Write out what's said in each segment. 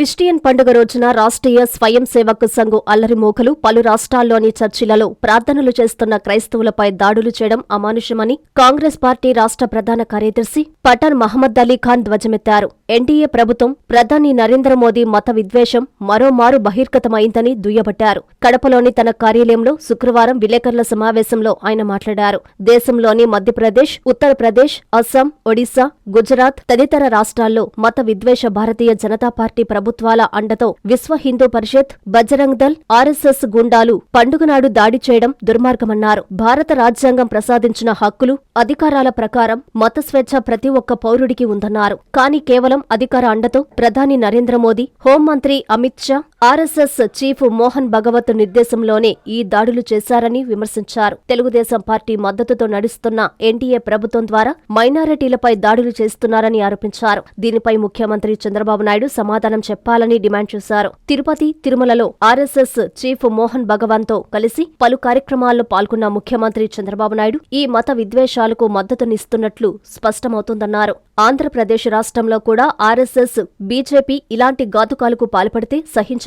Christian పండుగ రోజున రాష్ట్రీయ స్వయం సేవక్ సంఘ్ అల్లరిమూకలు పలు రాష్ట్రాల్లోని చర్చిలలో ప్రార్థనలు చేస్తున్న క్రైస్తవులపై దాడులు చేయడం అమానుషమని కాంగ్రెస్ పార్టీ రాష్ట్ర ప్రధాన కార్యదర్శి పఠాన్ మహమ్మద్ అలీ ఖాన్ ధ్వజమెత్తారు. ఎన్డీఏ ప్రభుత్వం ప్రధాని నరేంద్ర మోదీ మత విద్వేషం మరోమారు బహిర్గతమైందని దుయ్యబట్టారు. కడపలోని తన కార్యాలయంలో శుక్రవారం విలేకరుల సమావేశంలో ఆయన మాట్లాడారు. దేశంలోని మధ్యప్రదేశ్ ఉత్తరప్రదేశ్ అస్సాం ఒడిశా గుజరాత్ తదితర రాష్ట్రాల్లో మత విద్వేష భారతీయ జనతా పార్టీ ప్రభుత్వాల అండతో విశ్వ హిందూ పరిషత్ బజరంగ్ దల్ ఆర్ఎస్ఎస్ గుండాలు పండుగ నాడు దాడి చేయడం దుర్మార్గమన్నారు. భారత రాజ్యాంగం ప్రసాదించిన హక్కులు అధికారాల ప్రకారం మత స్వేచ్ఛ ప్రతి ఒక్క పౌరుడికి ఉందన్నారు. కానీ కేవలం అధికార అండతో ప్రధాని నరేంద్ర మోదీ హోంమంత్రి అమిత్ షా ఆర్ఎస్ఎస్ చీఫ్ మోహన్ భగవత్ నిర్దేశంలోనే ఈ దాడులు చేశారని విమర్శించారు. తెలుగుదేశం పార్టీ మద్దతుతో నడుస్తున్న ఎన్డీఏ ప్రభుత్వం ద్వారా మైనారిటీలపై దాడులు చేస్తున్నారని ఆరోపించారు. దీనిపై ముఖ్యమంత్రి చంద్రబాబు నాయుడు సమాధానం చెప్పాలని డిమాండ్ చేశారు. తిరుపతి తిరుమలలో ఆర్ఎస్ఎస్ చీఫ్ మోహన్ భగవాన్తో కలిసి పలు కార్యక్రమాల్లో పాల్గొన్న ముఖ్యమంత్రి చంద్రబాబు నాయుడు ఈ మత విద్వేషాలకు మద్దతునిస్తున్నట్లు స్పష్టమవుతోందన్నారు. ఆంధ్రప్రదేశ్ రాష్ట్రంలో కూడా ఆర్ఎస్ఎస్ బీజేపీ ఇలాంటి ఘాతుకాలకు పాల్పడితే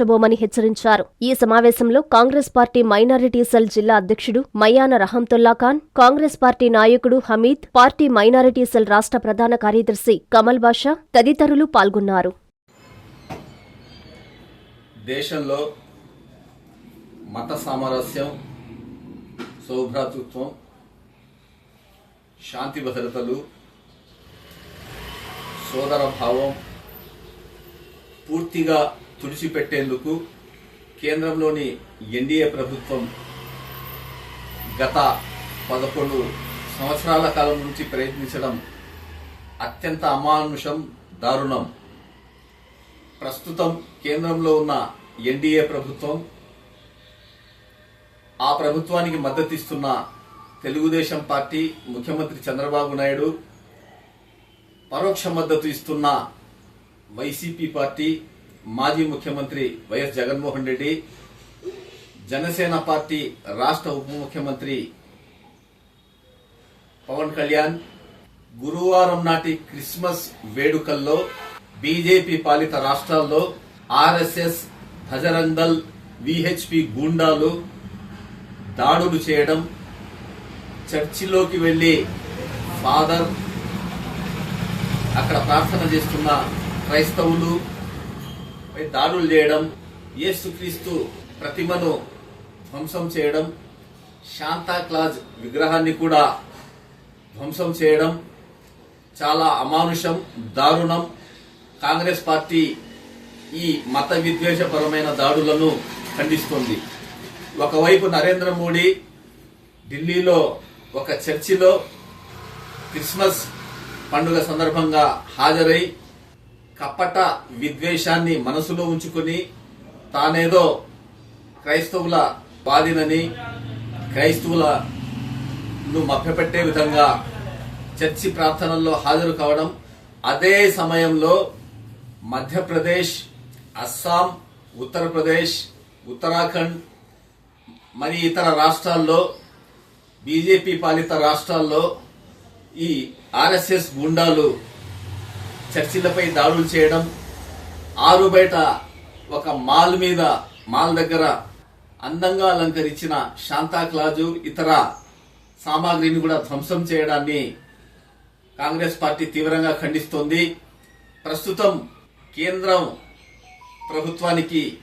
సహించబోమని హెచ్చరించారు. ఈ సమావేశంలో కాంగ్రెస్ పార్టీ మైనారిటీ సెల్ జిల్లా అధ్యక్షుడు మయాన రహంతుల్లా ఖాన్ కాంగ్రెస్ పార్టీ నాయకుడు హమీద్ పార్టీ మైనారిటీ సెల్ రాష్ట్ర ప్రధాన కార్యదర్శి కమల్ బాషా తదితరులు పాల్గొన్నారు. దేశంలో మత సామరస్యం సౌభ్రాతృత్వం శాంతి భద్రతలు సోదర భావం పూర్తిగా తుడిచిపెట్టేందుకు కేంద్రంలోని ఎన్డీఏ ప్రభుత్వం గత పదకొండు సంవత్సరాల కాలం నుంచి ప్రయత్నించడం అత్యంత అమానుషం దారుణం. ప్రస్తుతం కేంద్రంలో ఉన్న ఎన్డీఏ ప్రభుత్వం ఆ ప్రభుత్వానికి మద్దతిస్తున్న తెలుగుదేశం పార్టీ ముఖ్యమంత్రి చంద్రబాబు నాయుడు పరోక్ష మద్దతు ఇస్తున్న వైసీపీ పార్టీ మాజీ ముఖ్యమంత్రి వైఎస్ జగన్మోహన్ రెడ్డి జనసేన పార్టీ రాష్ట్ర ఉప ముఖ్యమంత్రి పవన్ కళ్యాణ్ గురువారం నాటి క్రిస్మస్ వేడుకల్లో బీజేపీ పాలిత రాష్ట్రాల్లో ఆర్ఎస్ఎస్ హజరంగల్ విహెచ్పి గూండాలు దాడులు చేయడం చర్చిలోకి వెళ్ళి ఫాదర్ అక్కడ ప్రార్థన చేస్తున్న క్రైస్తవులు అంటే దాడులు చేయడం యేసుక్రీస్తు ప్రతిమను ధ్వంసం చేయడం శాంతా క్లాజ్ విగ్రహాన్ని కూడా ధ్వంసం చేయడం చాలా అమానుషం దారుణం. కాంగ్రెస్ పార్టీ ఈ మత విద్వేషపరమైన దాడులను ఖండిస్తోంది. ఒకవైపు నరేంద్ర మోడీ ఢిల్లీలో ఒక చర్చిలో క్రిస్మస్ పండుగ సందర్భంగా హాజరై కపట విద్వేషాన్ని మనసులో ఉంచుకుని తానేదో క్రైస్తవుల బాధినని క్రైస్తవులను మభ్యపెట్టే విధంగా చర్చి ప్రార్థనల్లో హాజరు కావడం అదే సమయంలో మధ్యప్రదేశ్ అస్సాం ఉత్తరప్రదేశ్ ఉత్తరాఖండ్ మరి ఇతర రాష్ట్రాల్లో బీజేపీ పాలిత రాష్ట్రాల్లో ఈ ఆర్ఎస్ఎస్ గుండాలు చర్చిలపై దాడులు చేయడం ఆరు బయట ఒక మాల్ మీద మాల్ దగ్గర అందంగా అలంకరించిన శాంతాక్లాజు ఇతర సామాగ్రిని కూడా ధ్వంసం చేయడాన్ని కాంగ్రెస్ పార్టీ తీవ్రంగా ఖండిస్తోంది. ప్రస్తుతం కేంద్రం ప్రభుత్వానికి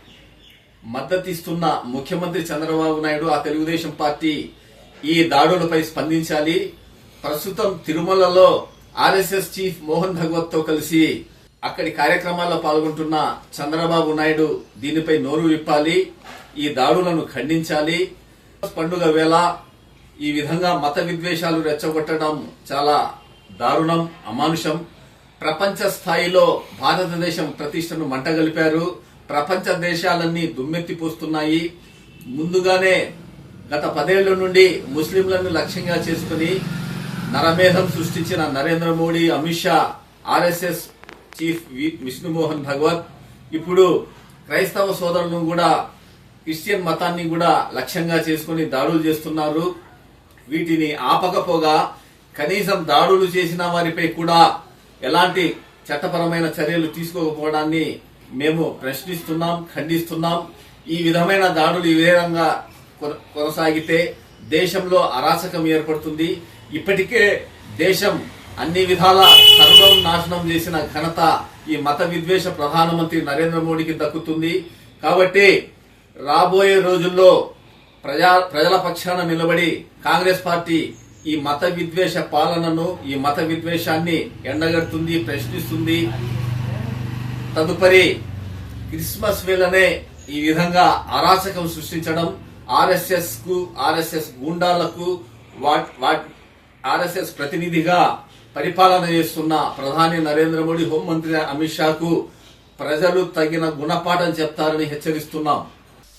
మద్దతిస్తున్న ముఖ్యమంత్రి చంద్రబాబు నాయుడు ఆ తెలుగుదేశం పార్టీ ఈ దాడులపై స్పందించాలి. ప్రస్తుతం తిరుమలలో ఆర్ఎస్ఎస్ చీఫ్ మోహన్ భగవత్తో కలిసి అక్కడి కార్యక్రమాల్లో పాల్గొంటున్న చంద్రబాబు నాయుడు దీనిపై నోరు విప్పాలి ఈ దాడులను ఖండించాలి. పండుగ వేళ ఈ విధంగా మత విద్వేషాలు రెచ్చగొట్టడం చాలా దారుణం అమానుషం. ప్రపంచ స్థాయిలో భారతదేశం ప్రతిష్టను మంటగలిపారు. ప్రపంచ దేశాలన్నీ దుమ్మెత్తిపోస్తున్నాయి ముందుగానే గత పదేళ్ళ నుండి ముస్లింలను లక్ష్యంగా చేసుకుని నరమేధం సృష్టించిన నరేంద్ర మోడీ అమిత్ షా ఆర్ఎస్ఎస్ చీఫ్ వి- విష్ణుమోహన్ భగవత్. ఇప్పుడు క్రైస్తవ సోదరులను కూడా క్రిస్టియన్ మతాన్ని కూడా లక్ష్యంగా చేసుకుని దాడులు చేస్తున్నారు. వీటిని ఆపకపోగా కనీసం దాడులు చేసిన వారిపై కూడా ఎలాంటి చట్టపరమైన చర్యలు తీసుకోకపోవడాన్ని మేము ప్రశ్నిస్తున్నాం ఖండిస్తున్నాం. ఈ విధమైన దాడులు ఈ విధంగా కొన- కొనసాగితే దేశంలో అరాచకం ఏర్పడుతుంది. ఇప్పటికే దేశం అన్ని విధాల సర్వం నాశనం చేసిన ఘనత ఈ మత విద్వేష ప్రధానమంత్రి నరేంద్ర మోడీకి దక్కుతుంది. కాబట్టి రాబోయే రోజుల్లో ప్రజా ప్రజల పక్షాన నిలబడి కాంగ్రెస్ పార్టీ ఈ మత విద్వేష పాలనను ఈ మత విద్వేషాన్ని ఎండగడుతుంది ప్రశ్నిస్తుంది. తదుపరి క్రిస్మస్ వేళనే ఈ విధంగా అరాచకం సృష్టించడం ఆర్ఎస్ఎస్కు ఆర్ఎస్ఎస్ గూండాలకు వాట్ వాట్ ఆర్ఎస్ఎస్ ప్రతినిధిగా పరిపాలన చేస్తున్న ప్రధాని నరేంద్ర మోడీ హోంమంత్రి అమిత్ షాకు ప్రజలు తగిన గుణపాఠం చెప్తారని హెచ్చరిస్తున్నాం.